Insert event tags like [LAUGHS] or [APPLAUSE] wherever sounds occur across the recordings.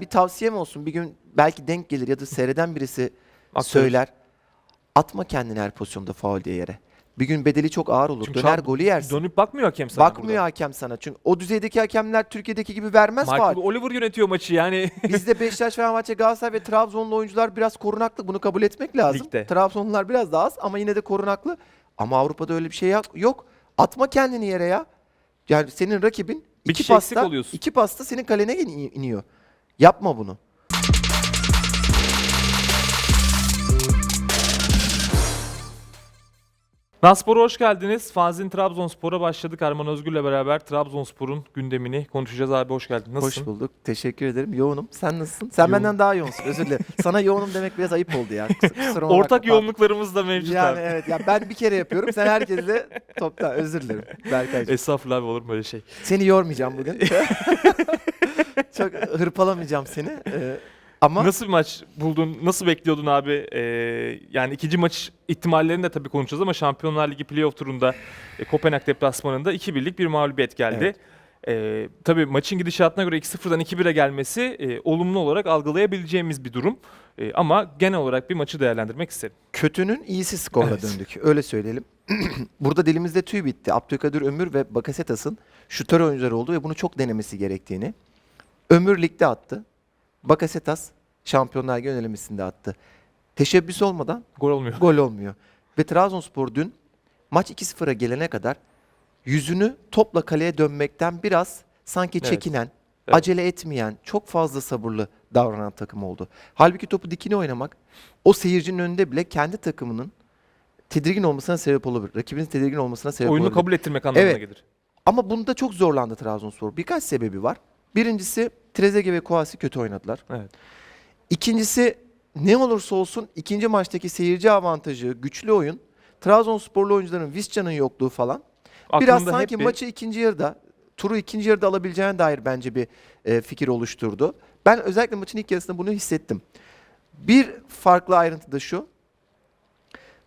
Bir tavsiyem olsun. Bir gün belki denk gelir ya da seyreden birisi söyler. Atma kendini her pozisyonda faul diye yere. Bir gün bedeli çok ağır olur. Çünkü Döner an golü yersin. Dönüp bakmıyor hakem sana Bakmıyor burada. hakem sana. Çünkü o düzeydeki hakemler Türkiye'deki gibi vermez Michael faul. Oliver yönetiyor maçı yani. [LAUGHS] Bizde Beşiktaş, Fenerbahçe, Galatasaray ve Trabzonlu oyuncular biraz korunaklı. Bunu kabul etmek lazım. Ligde. Trabzonlular biraz daha az ama yine de korunaklı. Ama Avrupa'da öyle bir şey yok. yok. Atma kendini yere ya. Yani senin rakibin Bir iki kişi eksik pasta, oluyorsun. iki pasta senin kalene in- iniyor. Yapma bunu. Naspor'a hoş geldiniz. Fanzin Trabzonspor'a başladık. Erman Özgür'le beraber Trabzonspor'un gündemini konuşacağız abi. Hoş geldin. Nasılsın? Hoş bulduk. Teşekkür ederim. Yoğunum. Sen nasılsın? Sen Yoğun. benden daha yoğunsun. Özür dilerim. [LAUGHS] Sana yoğunum demek biraz ayıp oldu ya. Kus- Kusura bakma. [LAUGHS] Ortak yoğunluklarımız da mevcut Yani abi. evet. Ya ben bir kere yapıyorum. Sen herkesle toptan. Özür dilerim. [LAUGHS] Berkaycığım. Estağfurullah abi olur mu öyle şey? Seni yormayacağım bugün. [LAUGHS] Çok hırpalamayacağım seni. Ee, ama Nasıl bir maç buldun? Nasıl bekliyordun abi? Ee, yani ikinci maç ihtimallerini de tabii konuşacağız ama Şampiyonlar Ligi playoff turunda e, Kopenhag deplasmanında 2-1'lik bir mağlubiyet geldi. Evet. Ee, tabii maçın gidişatına göre 2-0'dan 2-1'e gelmesi e, olumlu olarak algılayabileceğimiz bir durum. E, ama genel olarak bir maçı değerlendirmek isterim. kötünün iyisi skorla Evet. döndük. Öyle söyleyelim. [CLEARS THROAT] Burada dilimizde tüy bitti. Abdülkadir Ömür ve Bakasetas'ın şutör oyuncuları oldu ve bunu çok denemesi gerektiğini. Ömür ligde attı. Bakasetas Şampiyonlar Ligi önelemesinde attı. Teşebbüs olmadan Gol olmuyor. gol olmuyor. Ve Trabzonspor dün maç 2-0'a gelene kadar yüzünü topla kaleye dönmekten biraz sanki Evet. çekinen, Evet. acele etmeyen, çok fazla sabırlı davranan takım oldu. Halbuki topu dikine oynamak o seyircinin önünde bile kendi takımının tedirgin olmasına sebep olabilir. Rakibinin tedirgin olmasına sebep Oyunu olabilir. kabul ettirmek anlamına Evet. gelir. Ama bunda çok zorlandı Trabzonspor. Birkaç sebebi var. Birincisi Trezeguet ve Kouassi kötü oynadılar. Evet. İkincisi ne olursa olsun ikinci maçtaki seyirci avantajı, güçlü oyun, Trabzonsporlu oyuncuların Visca'nın yokluğu falan biraz Aklımda hep sanki bir- maçı ikinci yarıda, turu ikinci yarıda alabileceğine dair bence bir e, fikir oluşturdu. Ben özellikle maçın ilk yarısında bunu hissettim. Bir farklı ayrıntı da şu.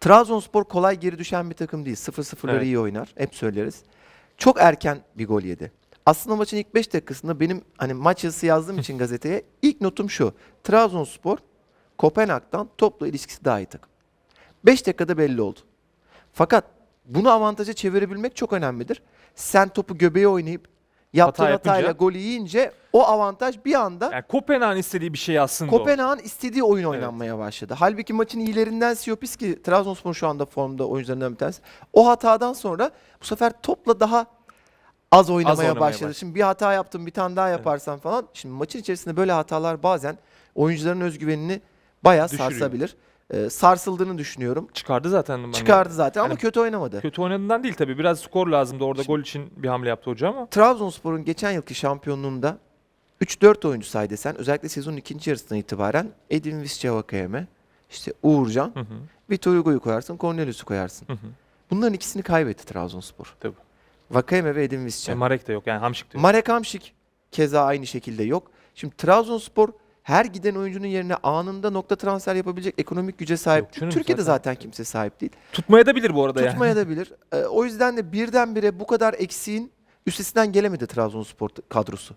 Trabzonspor kolay geri düşen bir takım değil. 0-0'ları Evet. iyi oynar. Hep söyleriz. Çok erken bir gol yedi. Aslında maçın ilk 5 dakikasında benim hani maç yazısı yazdığım için gazeteye ilk notum şu. Trabzonspor Kopenhag'dan topla ilişkisi daha iyi takım. 5 dakikada belli oldu. Fakat bunu avantaja çevirebilmek çok önemlidir. Sen topu göbeğe oynayıp yaptığın Hata yapınca- hatayla golü yiyince o avantaj bir anda Yani Kopenhag'ın istediği bir şey aslında o. Kopenhag'ın istediği oyun oynanmaya başladı. Halbuki maçın iyilerinden Siopiski, Trabzonspor şu anda formda oyuncularından bir tanesi. O hatadan sonra bu sefer topla daha az oynamaya, oynamaya başladı. başladı. Şimdi bir hata yaptım, bir tane daha yaparsan falan. Şimdi maçın içerisinde böyle hatalar bazen oyuncuların özgüvenini bayağı Düşürüyor. sarsabilir. Ee, sarsıldığını düşünüyorum. Çıkardı zaten. ben. Çıkardı zaten ama Yani kötü oynamadı. Kötü oynadığından değil tabii. Biraz skor lazımdı. Orada gol için bir hamle yaptı hoca ama. Trabzonspor'un geçen yılki şampiyonluğunda 3-4 oyuncu say desen özellikle sezonun ikinci yarısından itibaren Edin Viscevakayeme, işte Uğurcan. Vitor Hugo'yu koyarsın, Cornelius'u koyarsın. Hı hı. Bunların ikisini kaybetti Trabzonspor. Tabii. Vakayeme ve Edin Visca. E, Marek de yok yani Hamşik de yok. Marek Hamšík keza aynı şekilde yok. Şimdi Trabzonspor her giden oyuncunun yerine anında nokta transfer yapabilecek ekonomik güce sahip. Yok canım, Türkiye'de zaten- zaten kimse sahip değil. Tutmaya da bilir bu arada yani. Tutmaya da bilir. Ee, o yüzden de birdenbire bu kadar eksiğin üstesinden gelemedi Trabzonspor kadrosu.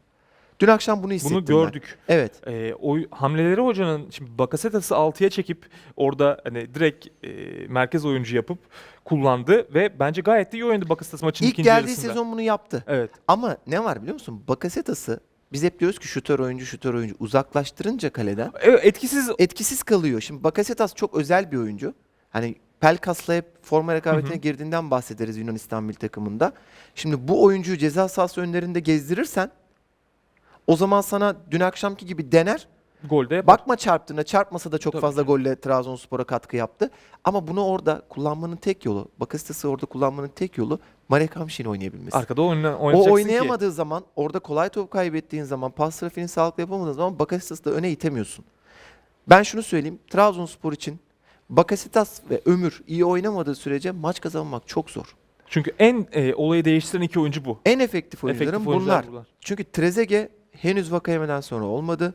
Dün akşam bunu hissettim Bunu ben. gördük. Evet. Ee, o hamleleri hocanın şimdi Bakasetas'ı 6'ya çekip orada hani direkt e, merkez oyuncu yapıp kullandı ve bence gayet de iyi oynadı Bakasetas maçın İlk ikinci geldiği yarısında. sezon bunu yaptı. Evet. Ama ne var biliyor musun? Bakasetas'ı biz hep diyoruz ki şutör oyuncu şutör oyuncu uzaklaştırınca kaleden Evet etkisiz etkisiz kalıyor. Şimdi Bakasetas çok özel bir oyuncu. Hani Pelkas'la hep forma rekabetine Hı hı. girdiğinden bahsederiz Yunanistan milli takımında. Şimdi bu oyuncuyu ceza sahası önlerinde gezdirirsen o zaman sana dün akşamki gibi dener. golde yapar. Bakma çarptığına çarpmasa da çok Tabii fazla ki. golle Trabzonspor'a katkı yaptı. Ama bunu orada kullanmanın tek yolu, Bakasetas'ı orada kullanmanın tek yolu Marek Hamšík'in oynayabilmesi. Arkada oyna, O oynatacaksın oynayamadığı zaman, orada kolay top kaybettiğin zaman, pas trafiğini sağlıklı yapamadığın zaman Bakasetas'ı da öne itemiyorsun. Ben şunu söyleyeyim, Trabzonspor için Bakasetas ve Ömür iyi oynamadığı sürece maç kazanmak çok zor. ki. Çünkü en e, olayı değiştiren iki oyuncu bu. En efektif oyuncuların Efektif oyuncular bunlar. Çünkü Trezeguet henüz Vakayeme'den sonra olmadı.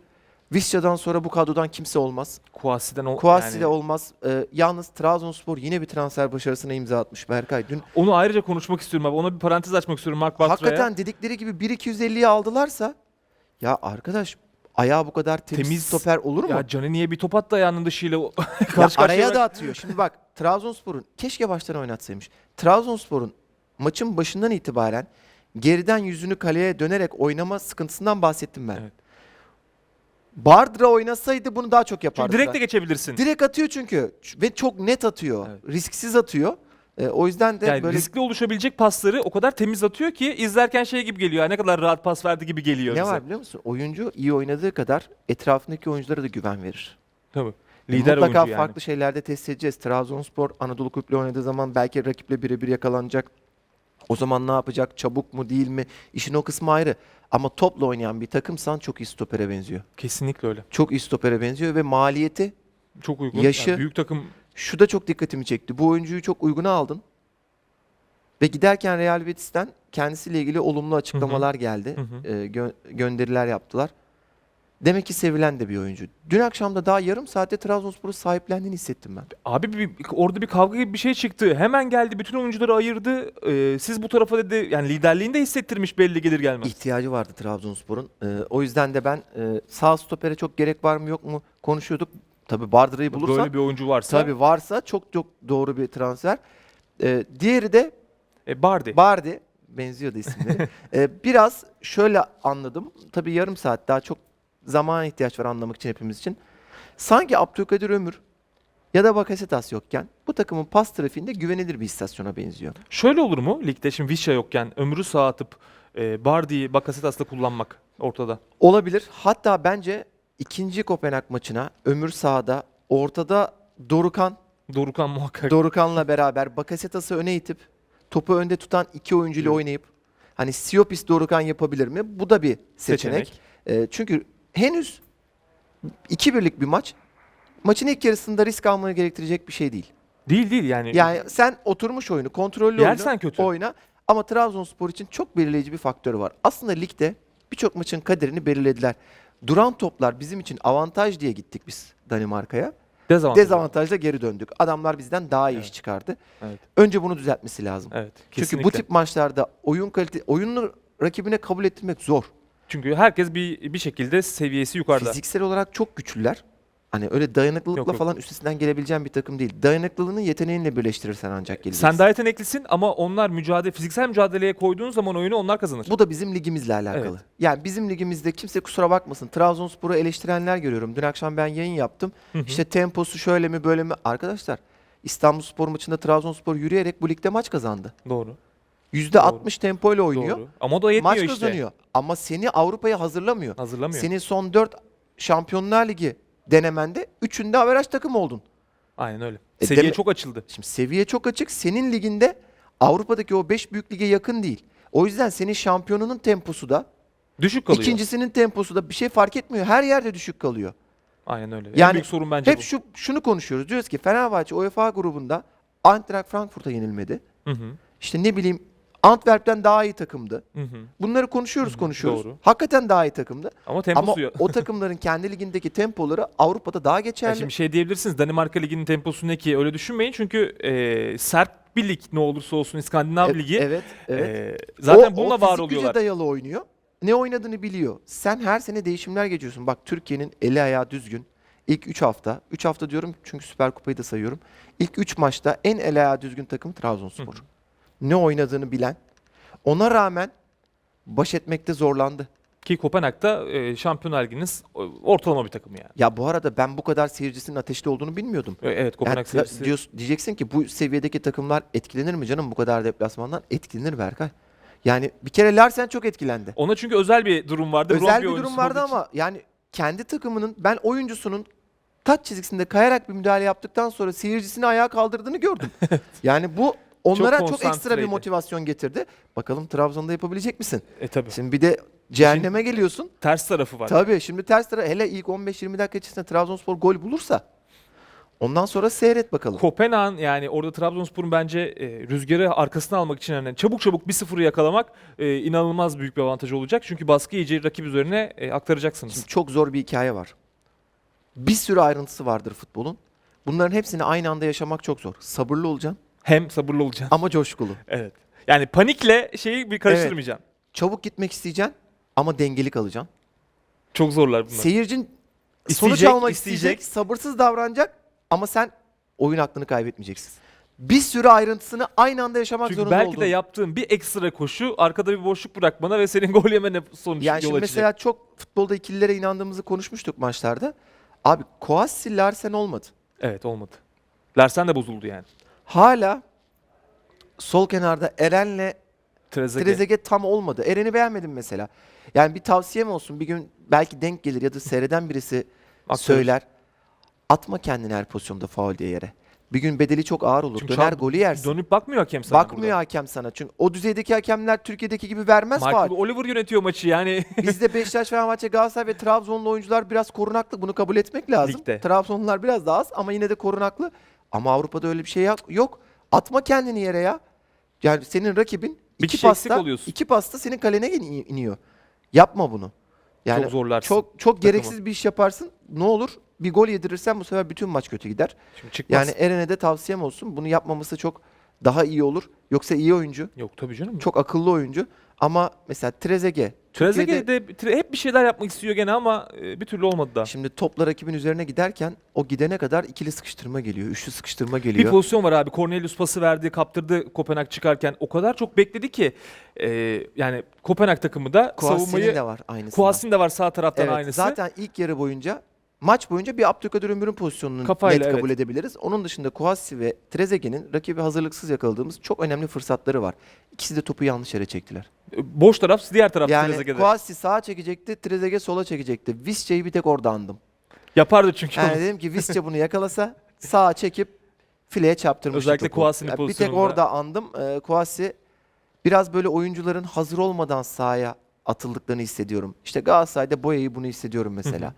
Visca'dan sonra bu kadrodan kimse olmaz. Kouassi'den o Kouassi yani- de olmaz. Ee, yalnız Trabzonspor yine bir transfer başarısına imza atmış Berkay. Dün Onu ayrıca konuşmak istiyorum abi. Ona bir parantez açmak istiyorum Mark Batra'ya. hakikaten dedikleri gibi 1-250'yi aldılarsa ya arkadaş ayağı bu kadar temiz, Temiz- stoper olur mu? Ya Canini'ye bir top attı ayağının dışıyla [LAUGHS] Ya karşı karşıya araya da atıyor. Şimdi bak Trabzonspor'un keşke baştan oynatsaymış. Trabzonspor'un maçın başından itibaren geriden yüzünü kaleye dönerek oynama sıkıntısından bahsettim ben. Evet. Bardra oynasaydı bunu daha çok yapardı. Çünkü direkt de geçebilirsin. Direkt atıyor çünkü ve çok net atıyor. Evet. Risksiz atıyor. Ee, o yüzden de yani böyle riskli oluşabilecek pasları o kadar temiz atıyor ki izlerken şey gibi geliyor. Ne kadar rahat pas verdi gibi geliyor ne bize. var biliyor musun? Oyuncu iyi oynadığı kadar etrafındaki oyunculara da güven verir. Tabii. E, Lider Mutlaka oyuncu yani. farklı şeylerde test edeceğiz. Trabzonspor Anadolu Kulüp'le oynadığı zaman belki rakiple birebir yakalanacak. O zaman ne yapacak? Çabuk mu değil mi? İşin o kısmı ayrı. Ama topla oynayan bir takımsan çok iyi stopere benziyor. Kesinlikle öyle. Çok iyi stopere benziyor ve maliyeti Çok uygun. Yaşı- Yani büyük takım şu da çok dikkatimi çekti. Bu oyuncuyu çok uyguna aldın. Ve giderken Real Betis'ten kendisiyle ilgili olumlu açıklamalar geldi. Ee, gö- gönderiler yaptılar. Demek ki sevilen de bir oyuncu. Dün akşam da daha yarım saatte Trabzonspor'u sahiplendiğini hissettim ben. Abi bir, orada bir kavga gibi bir şey çıktı. Hemen geldi bütün oyuncuları ayırdı. Ee, siz bu tarafa dedi yani liderliğini de hissettirmiş belli gelir gelmez. ihtiyacı vardı Trabzonspor'un. Ee, o yüzden de ben e, sağ stopere çok gerek var mı yok mu konuşuyorduk. Tabii Bardra'yı bulursan Böyle bir oyuncu varsa. tabii varsa çok çok doğru bir transfer. Ee, diğeri de E, Bardi. Bardi benziyordu isimleri. [LAUGHS] Ee, biraz şöyle anladım. Tabii yarım saat daha çok zamana ihtiyaç var anlamak için hepimiz için. Sanki Abdülkadir Ömür ya da Bakasetas yokken bu takımın pas trafiğinde güvenilir bir istasyona benziyor. Şöyle olur mu ligde şimdi Vişya yokken ömrü sağ atıp e, Bardi'yi Bakasetas'la kullanmak ortada? Olabilir. Hatta bence ikinci Kopenhag maçına Ömür sahada, ortada Dorukan, Dorukan muhakkak. Dorukan'la beraber Bakasetas'ı öne itip topu önde tutan iki oyuncuyla oynayıp hani Siopis Dorukan yapabilir mi? Bu da bir seçenek. Ee, çünkü henüz 2-1'lik bir maç. Maçın ilk yarısında risk almanı gerektirecek bir şey değil. Değil değil yani. Yani sen oturmuş oyunu, kontrollü Yersen oyunu kötü. oyna. Ama Trabzonspor için çok belirleyici bir faktörü var. Aslında ligde birçok maçın kaderini belirlediler. Duran toplar bizim için avantaj diye gittik biz Danimarka'ya. dezavantaj. Dezavantajla geri döndük. Adamlar bizden daha iyi Evet. iş çıkardı. Evet. Önce bunu düzeltmesi lazım. Evet. Çünkü bu tip maçlarda oyun kalite oyunu rakibine kabul ettirmek zor. Çünkü herkes bir bir şekilde seviyesi yukarıda. Fiziksel olarak çok güçlüler. Hani öyle dayanıklılıkla Yok, yok. falan üstesinden gelebileceğin bir takım değil. Dayanıklılığını yeteneğinle birleştirirsen ancak geleceksin. Sen daha yeteneklisin ama onlar mücadele fiziksel mücadeleye koyduğun zaman oyunu onlar kazanır. Bu da bizim ligimizle alakalı. Evet. Yani bizim ligimizde kimse kusura bakmasın. Trabzonspor'u eleştirenler görüyorum. Dün akşam ben yayın yaptım. Hı hı. İşte temposu şöyle mi böyle mi? Arkadaşlar İstanbulspor maçında Trabzonspor yürüyerek bu ligde maç kazandı. Doğru. %60 tempoyla oynuyor. Doğru. Ama o da yetmiyor Maç işte. kazanıyor. Ama seni Avrupa'ya hazırlamıyor. Hazırlamıyor. Senin son 4 Şampiyonlar Ligi denemende 3'ünde averaj takım oldun. Aynen öyle. E, Seviye deme- çok açıldı. Şimdi seviye çok açık. Senin liginde Avrupa'daki o 5 büyük lige yakın değil. O yüzden senin şampiyonunun temposu da, Düşük kalıyor. ikincisinin temposu da bir şey fark etmiyor. Her yerde düşük kalıyor. Aynen öyle. en Yani büyük sorun bence Hep bu. şu şunu konuşuyoruz. Diyoruz ki Fenerbahçe UEFA grubunda Eintracht Frankfurt'a yenilmedi. Hı hı. İşte ne bileyim Antwerp'ten daha iyi takımdı. Hı hı. Bunları konuşuyoruz, konuşuyoruz. doğru. Hakikaten daha iyi takımdı. Ama temposu Ama o takımların [LAUGHS] kendi ligindeki tempoları Avrupa'da daha Ya geçerli. şimdi şey diyebilirsiniz Danimarka Ligi'nin temposu ne ki öyle düşünmeyin çünkü e, sert bir lig ne olursa olsun İskandinav E- Ligi Evet, evet. e, zaten O- bununla o var oluyorlar. dayalı oynuyor. Ne oynadığını biliyor. Sen her sene değişimler geçiyorsun. Bak Türkiye'nin eli ayağı düzgün. İlk 3 hafta, 3 hafta diyorum çünkü Süper Kupayı da sayıyorum. İlk 3 maçta en el ayağı düzgün takım Trabzonspor. Hı hı. Ne oynadığını bilen. Ona rağmen baş etmekte zorlandı. Ki Kopenhag'da e, Şampiyonlar Ligi'nin ortalama bir takım yani. Ya bu arada ben bu kadar seyircisinin ateşli olduğunu bilmiyordum. E, Evet Yani Kopenhag tra- serisi. diyorsun- diyeceksin ki bu seviyedeki takımlar etkilenir mi canım bu kadar deplasmandan? Etkilenir Berkay. Yani bir kere Larsen çok etkilendi. Ona çünkü özel bir durum vardı. Özel bir oyuncusu durum vardı ama yani kendi takımının ben oyuncusunun taç çizgisinde kayarak bir müdahale yaptıktan sonra seyircisini ayağa kaldırdığını gördüm. [LAUGHS] yani bu onlara çok, ekstra bir motivasyon getirdi. Bakalım Trabzon'da yapabilecek misin? E tabii. Şimdi bir de cehenneme geliyorsun. Ters tarafı var. Tabii şimdi ters tarafa hele ilk 15-20 dakika içerisinde Trabzonspor gol bulursa ondan sonra seyret bakalım. Kopenhag'ın yani orada Trabzonspor'un bence e, rüzgarı arkasına almak için hani çabuk çabuk 1-0'ı yakalamak e, inanılmaz büyük bir avantaj olacak. Çünkü baskı iyice rakip üzerine e, aktaracaksınız. Şimdi çok zor bir hikaye var. Bir sürü ayrıntısı vardır futbolun. Bunların hepsini aynı anda yaşamak çok zor. Sabırlı olacaksın Hem sabırlı olacaksın. ama coşkulu. Evet. Yani panikle şeyi bir karıştırmayacağım. Çabuk gitmek isteyeceksin ama dengeli kalacaksın. Çok zorlar bunlar. Seyircin sonuç İsteyecek, almak isteyecek. isteyecek, sabırsız davranacak ama sen oyun aklını kaybetmeyeceksin. Bir sürü ayrıntısını aynı anda yaşamak Çünkü zorunda belki oldun. de yaptığın bir ekstra koşu arkada bir boşluk bırakmana ve senin [LAUGHS] gol yemene sonuç yani yol şimdi açacak. mesela çok futbolda ikililere inandığımızı konuşmuştuk maçlarda. Abi Koassi Larsen olmadı. Evet olmadı. Larsen de bozuldu yani. Hala sol kenarda Eren'le Trezeguet. Trezeguet tam olmadı. Eren'i beğenmedim mesela. Yani bir tavsiyem olsun. Bir gün belki denk gelir ya da seyreden birisi söyler. Atma kendini her pozisyonda faul diye yere. Bir gün bedeli çok ağır olur. Çünkü Döner an golü yersin. Dönüp bakmıyor hakem sana Bakmıyor burada. hakem sana. Çünkü o düzeydeki hakemler Türkiye'deki gibi vermez Michael faul. Oliver yönetiyor maçı yani. [LAUGHS] Bizde Beşiktaş, Fenerbahçe, Galatasaray ve Trabzonlu oyuncular biraz korunaklı. Bunu kabul etmek lazım. Ligde. Trabzonlular biraz daha az ama yine de korunaklı. Ama Avrupa'da öyle bir şey yok. yok. Atma kendini yere ya. Yani senin rakibin Bir iki pasta, iki pasta senin kalene in- iniyor. Yapma bunu. Yani çok zorlarsın. çok çok takımı. gereksiz bir iş yaparsın. Ne olur? Bir gol yedirirsen bu sefer bütün maç kötü gider. Şimdi çıkmaz. Yani Eren'e de tavsiyem olsun. Bunu yapmaması çok daha iyi olur. Yoksa iyi oyuncu, Yok tabii canım. çok akıllı oyuncu. Ama mesela Trezeguet. Trezeguet de tre- hep bir şeyler yapmak istiyor gene ama e, bir türlü olmadı da. Şimdi topla rakibin üzerine giderken o gidene kadar ikili sıkıştırma geliyor, üçlü sıkıştırma Bir geliyor. pozisyon var abi. Cornelius pası verdi, kaptırdı Kopenhag çıkarken. O kadar çok bekledi ki e, yani Kopenhag takımı da Kouassi'nin savunmayı de var aynısı. Kuasin de var sağ taraftan Evet, aynısı. zaten ilk yarı boyunca maç boyunca bir Abdülkadir Ömür'ün pozisyonunu Kafayla, net kabul evet. edebiliriz. Onun dışında Kouassi ve Trezeguet'in rakibi hazırlıksız yakaladığımız çok önemli fırsatları var. İkisi de topu yanlış yere çektiler. E, Boş taraf diğer taraf Yani Trezeguet'e. Kouassi sağa çekecekti, Trezeguet sola çekecekti. Visca'yı bir tek orada andım. Yapardı çünkü Yani onu. dedim ki [LAUGHS] Visca bunu yakalasa sağa çekip fileye çarptırmıştı Özellikle topu. Kouassi'nin Yani Bir tek pozisyonunda. orada andım. Ee, Kouassi biraz böyle oyuncuların hazır olmadan sahaya atıldıklarını hissediyorum. İşte Galatasaray'da Boya'yı bunu hissediyorum mesela. Hı hı.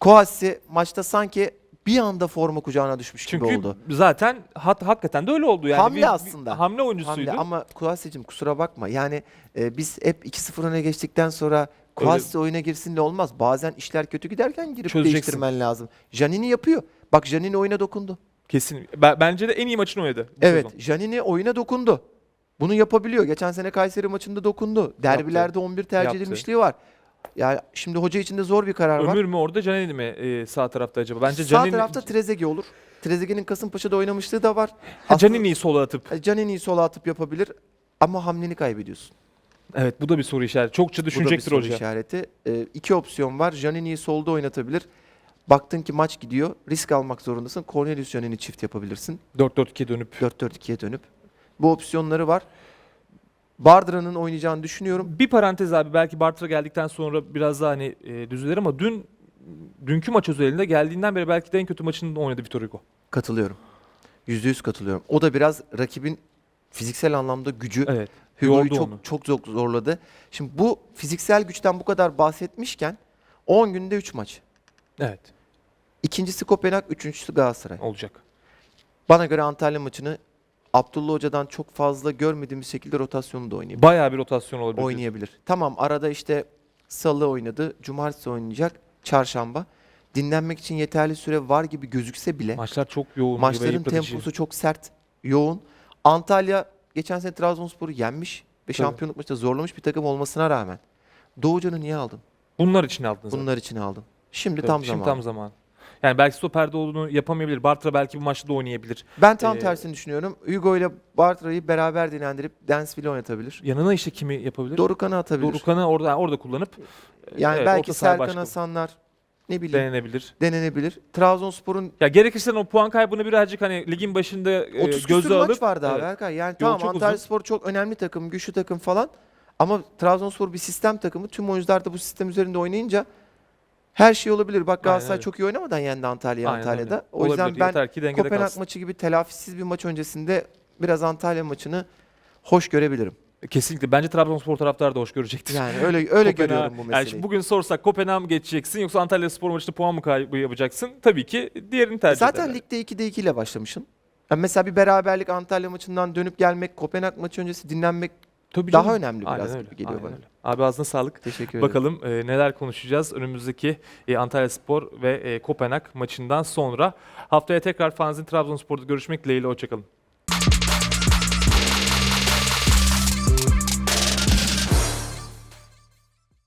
Kouassi maçta sanki bir anda forma kucağına düşmüş Çünkü gibi oldu. zaten hat, hakikaten de öyle oldu yani. Hamle Bir- bir aslında. hamle oyuncusuydu. Hamle. Ama Kouassi'cim kusura bakma. Yani e, biz hep 2-0 öne geçtikten sonra Kouassi oyuna girsin de olmaz. Bazen işler kötü giderken girip Çözeceksin. değiştirmen lazım. Janini yapıyor. Bak Janini oyuna dokundu. Kesin. Ben- bence de en iyi maçını oynadı. Evet, sezon. Janini oyuna dokundu. Bunu yapabiliyor. Geçen sene Kayseri maçında dokundu. Derbilerde 11 tercih Yaptı. edilmişliği var. Yani şimdi hoca için de zor bir karar var. Ömür mü orada, Canini mi e, sağ tarafta acaba? Bence Sağ Canini, tarafta Trezeguet olur. Trezeguet'in Kasımpaşa'da oynamışlığı da var. Ha, Canini'yi sola atıp. Aslında Canini'yi sola atıp yapabilir ama hamleni kaybediyorsun. Evet bu da bir soru işareti. Çokça Bu da bir düşünecektir soru hoca. işareti. Ee, iki opsiyon var. Janini'yi solda oynatabilir. Baktın ki maç gidiyor. Risk almak zorundasın. Cornelius Janini çift yapabilirsin. 4-4-2'ye dönüp. 4-4-2'ye dönüp. Bu opsiyonları var. Bardıra'nın oynayacağını düşünüyorum. Bir parantez abi belki Bartra geldikten sonra biraz daha hani e, düzelir ama dün dünkü maç özelinde geldiğinden beri belki de en kötü maçını oynadı Vitor Hugo. Katılıyorum. Yüzde yüz katılıyorum. O da biraz rakibin fiziksel anlamda gücü Evet. Hugo'yu yordu çok, onu. çok çok zorladı. Şimdi bu fiziksel güçten bu kadar bahsetmişken 10 günde 3 maç. Evet. İkincisi Kopenhag, üçüncüsü Galatasaray. Olacak. Bana göre Antalya maçını Abdullah Hoca'dan çok fazla görmediğimiz şekilde rotasyonu da oynayabilir. Bayağı bir rotasyon olabilir. oynayabilir. Tamam arada işte salı oynadı, cumartesi oynayacak, çarşamba. Dinlenmek için yeterli süre var gibi gözükse bile Maçlar çok yoğun maçların yıpratıcı. temposu çok sert, yoğun. Antalya geçen sene Trabzonspor'u yenmiş ve şampiyonluk maçında zorlamış bir takım olmasına rağmen Doğucan'ı niye aldın? Bunlar için aldınız. Bunlar için aldın. Şimdi tam Şimdi zamanı. tam zaman. Yani belki stoperde olduğunu yapamayabilir. Bartra belki bu maçta da oynayabilir. Ben tam Ee, tersini düşünüyorum. Hugo ile Bartra'yı beraber dinlendirip Dansville'i oynatabilir. Yanına işte kimi yapabilir? Dorukan'ı atabilir. Dorukan'ı orada orada kullanıp yani evet, belki Serkan Hasanlar ne bileyim denenebilir. denenebilir. Trabzonspor'un Ya gerekirse o puan kaybını birazcık hani ligin başında e, 30 göze küsur alıp maç vardı abi Evet. Erkay. Yani Yol tamam çok Antalya uzun. Spor çok önemli takım, güçlü takım falan. Ama Trabzonspor bir sistem takımı. Tüm oyuncular da bu sistem üzerinde oynayınca her şey olabilir. Bak Galatasaray öyle. çok iyi oynamadan yendi Antalya'yı Aynen Antalya'da. öyle. O yüzden Olabilir, ben yeter ki dengede Kopenhag kalsın. maçı gibi telafisiz bir maç öncesinde biraz Antalya maçını hoş görebilirim. Kesinlikle. Bence Trabzonspor taraftarı da hoş görecektir. Yani öyle öyle Kopenhag- görüyorum bu Yani meseleyi. şimdi bugün sorsak Kopenhag mı geçeceksin yoksa Antalya Spor maçında puan mı kaybı yapacaksın? Tabii ki diğerini tercih Zaten ederler. ligde 2'de 2 ile başlamışsın. Yani mesela bir beraberlik Antalya maçından dönüp gelmek, Kopenhag maçı öncesi dinlenmek Tabii daha canım. önemli Aynen biraz öyle, gibi geliyor aynen bana. öyle. Abi ağzına sağlık. Teşekkür ederim. Bakalım e, neler konuşacağız önümüzdeki e, Antalya Spor ve e, Kopenhag maçından sonra. Haftaya tekrar Fanzin Trabzonspor'da görüşmek dileğiyle. Hoşçakalın.